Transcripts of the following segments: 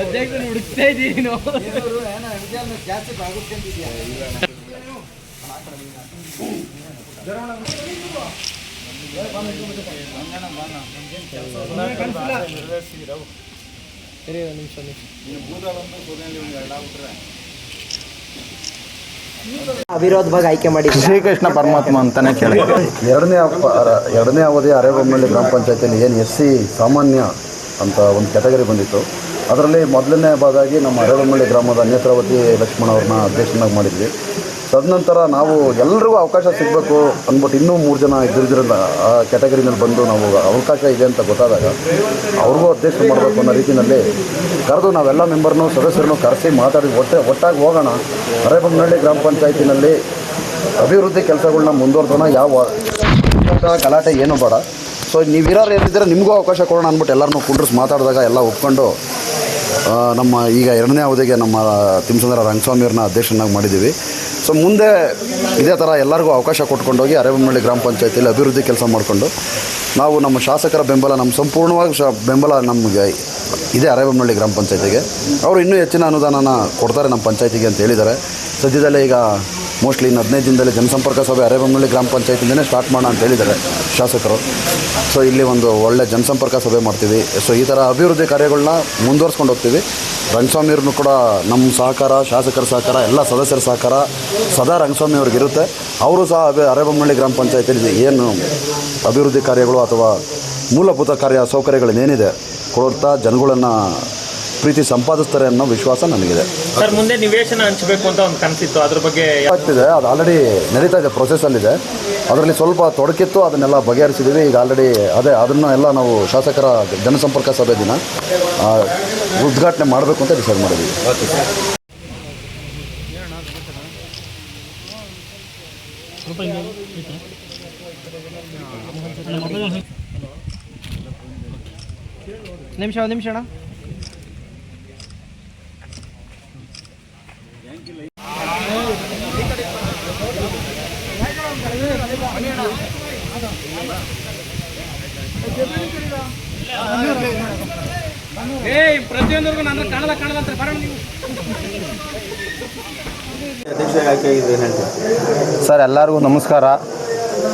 ಅಧ್ಯಕ್ಷರು ಹುಡುಕ್ತಾ ಇದ್ದೀನಿ ನಾವು ಜಾಸ್ತಿ ಬಾಗುತ್ತಿದ್ಯಾ ಸರಿ ಒಂದು ನಿಮಿಷ ಅವಿರೋಧ ಭಾಗ ಆಯ್ಕೆ ಮಾಡಿ ಶ್ರೀಕೃಷ್ಣ ಪರಮಾತ್ಮ ಅಂತಾನೆ ಕೇಳಿ. ಎರಡನೇ ಎರಡನೇ ಅವಧಿ ಅರೆಬೊಮ್ಮಳ್ಳಿ ಗ್ರಾಮ ಪಂಚಾಯತಿಯಲ್ಲಿ ಏನು ಎಸ್ ಸಿ ಸಾಮಾನ್ಯ ಅಂತ ಒಂದು ಕ್ಯಾಟಗರಿ ಬಂದಿತ್ತು. ಅದರಲ್ಲಿ ಮೊದಲನೇ ಬಾದಾಗಿ ನಮ್ಮ ಅರೆಬೊಮ್ಮಳ್ಳಿ ಗ್ರಾಮದ ನೇತ್ರಾವತಿ ಲಕ್ಷ್ಮಣ ಅವ್ರನ್ನ ಅಧ್ಯಕ್ಷನಾಗಿ ಮಾಡಿದ್ವಿ. ತದನಂತರ ನಾವು ಎಲ್ರಿಗೂ ಅವಕಾಶ ಸಿಗಬೇಕು ಅಂದ್ಬಿಟ್ಟು ಇನ್ನೂ ಮೂರು ಜನ ಇದ್ದಿದ್ರಿಂದ ಆ ಕ್ಯಾಟಗರಿನಲ್ಲಿ ಬಂದು ನಾವು ಅವಕಾಶ ಇದೆ ಅಂತ ಗೊತ್ತಾದಾಗ ಅವ್ರಿಗೂ ಅಧ್ಯಕ್ಷ ಮಾಡಬೇಕು ಅನ್ನೋ ರೀತಿಯಲ್ಲಿ ಕರೆದು ನಾವೆಲ್ಲ ಮೆಂಬರ್ನು ಸದಸ್ಯರನ್ನು ಕರೆಸಿ ಮಾತಾಡಿ ಒಟ್ಟೆ ಒಟ್ಟಾಗಿ ಹೋಗೋಣ. ಅರೆಬೊಮ್ಮನಹಳ್ಳಿ ಗ್ರಾಮ ಪಂಚಾಯತಿನಲ್ಲಿ ಅಭಿವೃದ್ಧಿ ಕೆಲಸಗಳನ್ನ ಮುಂದುವರ್ಸೋಣ. ಯಾವ ಗಲಾಟೆ, ಏನು ಬೇಡ. ಸೊ ನೀವಿರೋರು ಏನಿದ್ದೀರ ನಿಮಗೂ ಅವಕಾಶ ಕೊಡೋಣ ಅಂದ್ಬಿಟ್ಟು ಎಲ್ಲರನ್ನೂ ಕುಂಡ್ರಿಸಿ ಮಾತಾಡಿದಾಗ ಎಲ್ಲ ಒಪ್ಕೊಂಡು ನಮ್ಮ ಈಗ ಎರಡನೇ ಅವಧಿಗೆ ನಮ್ಮ ತಿಮ್ಮಸಂದ್ರ ರಂಗಸ್ವಾಮಿಯವ್ರನ್ನ ಅಧ್ಯಕ್ಷನಾಗಿ ಮಾಡಿದ್ದೀವಿ. ಸೊ ಮುಂದೆ ಇದೇ ಥರ ಎಲ್ಲರಿಗೂ ಅವಕಾಶ ಕೊಟ್ಕೊಂಡೋಗಿ ಅರೇಬಮ್ಮಳ್ಳಿ ಗ್ರಾಮ ಪಂಚಾಯತಿಯಲ್ಲಿ ಅಭಿವೃದ್ಧಿ ಕೆಲಸ ಮಾಡಿಕೊಂಡು ನಾವು ನಮ್ಮ ಶಾಸಕರ ಬೆಂಬಲ, ನಮ್ಮ ಸಂಪೂರ್ಣವಾಗಿ ಶ ಬೆಂಬಲ ನಮಗೆ ಇದೆ ಅರೇಬಮ್ಮಳ್ಳಿ ಗ್ರಾಮ ಪಂಚಾಯತಿಗೆ. ಅವರು ಇನ್ನೂ ಹೆಚ್ಚಿನ ಅನುದಾನನ ಕೊಡ್ತಾರೆ ನಮ್ಮ ಪಂಚಾಯತಿಗೆ ಅಂತ ಹೇಳಿದ್ದಾರೆ. ಸದ್ಯದಲ್ಲೇ ಈಗ ಮೋಸ್ಟ್ಲಿ ಇನ್ನು ಹದಿನೈದು ದಿನದಲ್ಲಿ ಜನಸಂಪರ್ಕ ಸಭೆ ಅರೇಬಮ್ಮಳ್ಳಿ ಗ್ರಾಮ ಪಂಚಾಯತಿಂದನೇ ಸ್ಟಾರ್ಟ್ ಮಾಡೋಣ ಅಂತ ಹೇಳಿದ್ದಾರೆ ಶಾಸಕರು. ಸೊ ಇಲ್ಲಿ ಒಂದು ಒಳ್ಳೆ ಜನಸಂಪರ್ಕ ಸಭೆ ಮಾಡ್ತೀವಿ. ಸೊ ಈ ಥರ ಅಭಿವೃದ್ಧಿ ಕಾರ್ಯಗಳನ್ನ ಮುಂದುವರ್ಸ್ಕೊಂಡು ಹೋಗ್ತೀವಿ. ರಂಗಸ್ವಾಮಿಯವ್ರನ್ನೂ ಕೂಡ ನಮ್ಮ ಸಹಕಾರ ಶಾಸಕರ ಸಹಕಾರ ಎಲ್ಲ ಸದಸ್ಯರ ಸಹಕಾರ ಸದಾ ರಂಗಸ್ವಾಮಿ ಅವ್ರಿಗಿರುತ್ತೆ ಅವರು ಸಹ ಅದೇ ಅರೆಬೊಮ್ಮಳ್ಳಿ ಗ್ರಾಮ ಪಂಚಾಯತಿಯಲ್ಲಿ ಏನು ಅಭಿವೃದ್ಧಿ ಕಾರ್ಯಗಳು ಅಥವಾ ಮೂಲಭೂತ ಕಾರ್ಯ ಸೌಕರ್ಯಗಳನ್ನೇನಿದೆ ಕೊಡ್ತಾ ಜನಗಳನ್ನು ಪ್ರೀತಿ ಸಂಪಾದಿಸ್ತಾರೆ ಅನ್ನೋ ವಿಶ್ವಾಸ ನನಗಿದೆ. ಸರ್ ಮುಂದೆ ನಿವೇಶನ ಹಂಚಬೇಕು ಅಂತ ಒಂದು ಕನಸಿತ್ತು. ಅದ್ರ ಬಗ್ಗೆ ಆಗ್ತಿದೆ. ಅದು ಆಲ್ರೆಡಿ ನಡೀತಾ ಇದೆ ಪ್ರೊಸೆಸ್ಸಲ್ಲಿದೆ ಅದರಲ್ಲಿ ಸ್ವಲ್ಪ ತೊಡಕಿತ್ತು, ಅದನ್ನೆಲ್ಲ ಬಗೆಹರಿಸಿದ್ದೀವಿ. ಈಗ ಆಲ್ರೆಡಿ ಅದೇ, ಅದನ್ನು ಎಲ್ಲ ನಾವು ಶಾಸಕರ ಜನಸಂಪರ್ಕ ಸಭೆ ದಿನ ಉದ್ಘಾಟನೆ ಮಾಡಬೇಕು ಅಂತ ಡಿಸೈಡ್ ಮಾಡಿದ್ದೀವಿ. ನಿಮಿಷ ಒಂದು ನಿಮಿಷ ಅಣ್ಣ. ಏಯ್ ನನ್ನ ಕಾಣಲ್ಲ ಕಾಣಲ್ಲ ಅಂತ ಸರ್, ಎಲ್ಲರಿಗೂ ನಮಸ್ಕಾರ.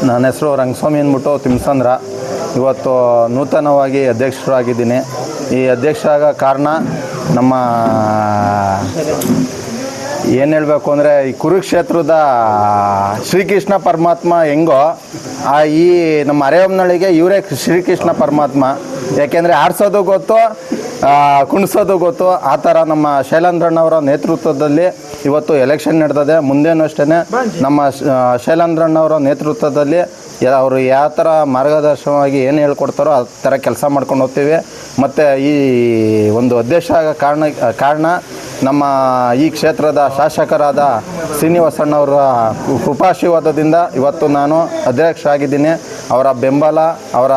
ನನ್ನ ಹೆಸರು ರಂಗಸ್ವಾಮಿ ಅಂದ್ಬಿಟ್ಟು ತಿಮ್ಸಂದ್ರ. ಇವತ್ತು ನೂತನವಾಗಿ ಅಧ್ಯಕ್ಷರಾಗಿದ್ದೀನಿ. ಈ ಅಧ್ಯಕ್ಷರಾಗ ಕಾರಣ ನಮ್ಮ ಏನು ಹೇಳಬೇಕು ಅಂದರೆ ಈ ಕುರುಕ್ಷೇತ್ರದ ಶ್ರೀಕೃಷ್ಣ ಪರಮಾತ್ಮ ಹೆಂಗೋ, ಆ ಈ ನಮ್ಮ ಅರೆಯಮ್ಮನಳ್ಳಿಗೆ ಇವರೇ ಶ್ರೀಕೃಷ್ಣ ಪರಮಾತ್ಮ. ಯಾಕೆಂದರೆ ಆಡ್ಸೋದು ಗೊತ್ತು ಕುಣಿಸೋದು ಗೊತ್ತು. ಆ ಥರ ನಮ್ಮ ಶೈಲೇಂದ್ರಣ್ಣವರ ನೇತೃತ್ವದಲ್ಲಿ ಇವತ್ತು ಎಲೆಕ್ಷನ್ ನಡೆದಿದೆ. ಮುಂದೇನು ಅಷ್ಟೇ ನಮ್ಮ ಶೈಲೇಂದ್ರಣ್ಣವರ ನೇತೃತ್ವದಲ್ಲಿ ಅವರು ಯಾವ ಥರ ಮಾರ್ಗದರ್ಶನವಾಗಿ ಏನು ಹೇಳ್ಕೊಡ್ತಾರೋ ಆ ಥರ ಕೆಲಸ ಮಾಡ್ಕೊಂಡು ಹೋಗ್ತೀವಿ. ಮತ್ತು ಈ ಒಂದು ಅಧ್ಯಕ್ಷ ಕಾರಣ ಕಾರಣ ನಮ್ಮ ಈ ಕ್ಷೇತ್ರದ ಶಾಸಕರಾದ ಶ್ರೀನಿವಾಸಣ್ಣವರ ಕೃಪಾಶೀರ್ವಾದದಿಂದ ಇವತ್ತು ನಾನು ಅಧ್ಯಕ್ಷ ಆಗಿದ್ದೀನಿ ಅವರ ಬೆಂಬಲ, ಅವರ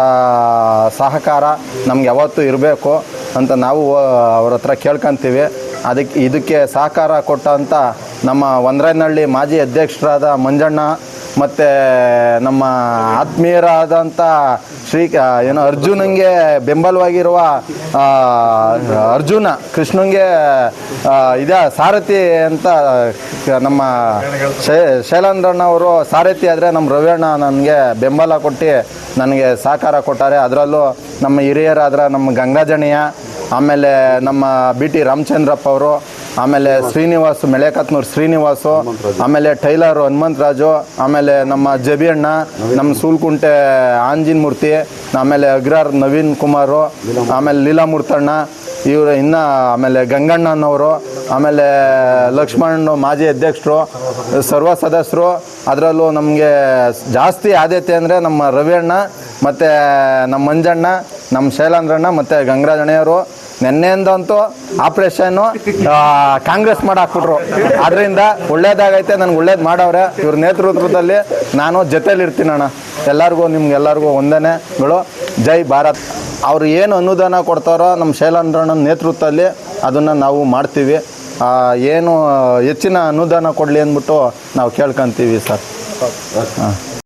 ಸಹಕಾರ ನಮ್ಗೆ ಯಾವತ್ತೂ ಇರಬೇಕು ಅಂತ ನಾವು ಅವ್ರ ಹತ್ರ ಕೇಳ್ಕೊಂತೀವಿ. ಅದಕ್ಕೆ ಇದಕ್ಕೆ ಸಹಕಾರ ಕೊಟ್ಟಂಥ ನಮ್ಮ ಒಂದ್ರನಹಳ್ಳಿ ಮಾಜಿ ಅಧ್ಯಕ್ಷರಾದ ಮಂಜಣ್ಣ ಮತ್ತು ನಮ್ಮ ಆತ್ಮೀಯರಾದಂಥ ಶ್ರೀ ಏನೋ, ಅರ್ಜುನಂಗೆ ಬೆಂಬಲವಾಗಿರುವ ಅರ್ಜುನ, ಕೃಷ್ಣಂಗೆ ಇದ, ಸಾರಥಿ ಅಂತ ನಮ್ಮ ಶೈಲೇಂದ್ರಣ್ಣವರು ಸಾರಥಿ ಆದರೆ ನಮ್ಮ ರವಿಯಣ್ಣ ನನಗೆ ಬೆಂಬಲ ಕೊಟ್ಟು ನನಗೆ ಸಹಕಾರ ಕೊಟ್ಟಾರೆ. ಅದರಲ್ಲೂ ನಮ್ಮ ಹಿರಿಯರಾದ್ರೆ ನಮ್ಮ ಗಂಗಾಜಣಿಯ ಆಮೇಲೆ ನಮ್ಮ ಬಿ ಟಿ ರಾಮಚಂದ್ರಪ್ಪ ಅವರು ಆಮೇಲೆ ಶ್ರೀನಿವಾಸ್ ಮೆಳೆಕತ್ನೂರ್ ಶ್ರೀನಿವಾಸು ಆಮೇಲೆ ಟೈಲರು ಹನುಮಂತರಾಜು ಆಮೇಲೆ ನಮ್ಮ ಜಬಿ ಅಣ್ಣ ನಮ್ಮ ಸೂಲ್ಕುಂಟೆ ಆಂಜಿನ್ ಮೂರ್ತಿ ಆಮೇಲೆ ಅಗ್ರಾರ್ ನವೀನ್ ಕುಮಾರು ಆಮೇಲೆ ಲೀಲಾ ಮೂರ್ತಣ್ಣ ಇವರು ಇನ್ನ ಆಮೇಲೆ ಗಂಗಣ್ಣನವರು ಆಮೇಲೆ ಲಕ್ಷ್ಮಣ್ ಮಾಜಿ ಅಧ್ಯಕ್ಷರು ಸರ್ವ ಸದಸ್ಯರು ಅದರಲ್ಲೂ ನಮಗೆ ಜಾಸ್ತಿ ಆದ್ಯತೆ ಅಂದರೆ ನಮ್ಮ ರವಿಯಣ್ಣ ಮತ್ತು ನಮ್ಮ ಮಂಜಣ್ಣ ನಮ್ಮ ಶೈಲಾಂದ್ರಣ್ಣ ಮತ್ತು ಗಂಗರಾಜಣ್ಣವರು ನೆನ್ನೆಂದಂತೂ ಆಪ್ರೇಷನ್ನು ಕಾಂಗ್ರೆಸ್ ಮಾಡಿ ಹಾಕ್ಬಿಟ್ರು ಅದರಿಂದ ಒಳ್ಳೇದಾಗೈತೆ ನನಗೆ ಒಳ್ಳೇದು ಮಾಡವ್ರೆ. ಇವ್ರ ನೇತೃತ್ವದಲ್ಲಿ ನಾನು ಜೊತೇಲಿರ್ತೀನಿ ಅಣ್ಣ. ಎಲ್ಲರಿಗೂ ನಿಮ್ಗೆಲ್ಲರಿಗೂ ವಂದನೆಗಳು. ಜೈ ಭಾರತ್. ಅವ್ರು ಏನು ಅನುದಾನ ಕೊಡ್ತಾರೋ ನಮ್ಮ ಶೈಲಾಂದ್ರಣ್ಣ ನೇತೃತ್ವದಲ್ಲಿ ಅದನ್ನು ನಾವು ಮಾಡ್ತೀವಿ. ಏನು ಹೆಚ್ಚಿನ ಅನುದಾನ ಕೊಡಲಿ ಅಂದ್ಬಿಟ್ಟು ನಾವು ಕೇಳ್ಕೊಂತೀವಿ ಸರ್. ಹಾಂ.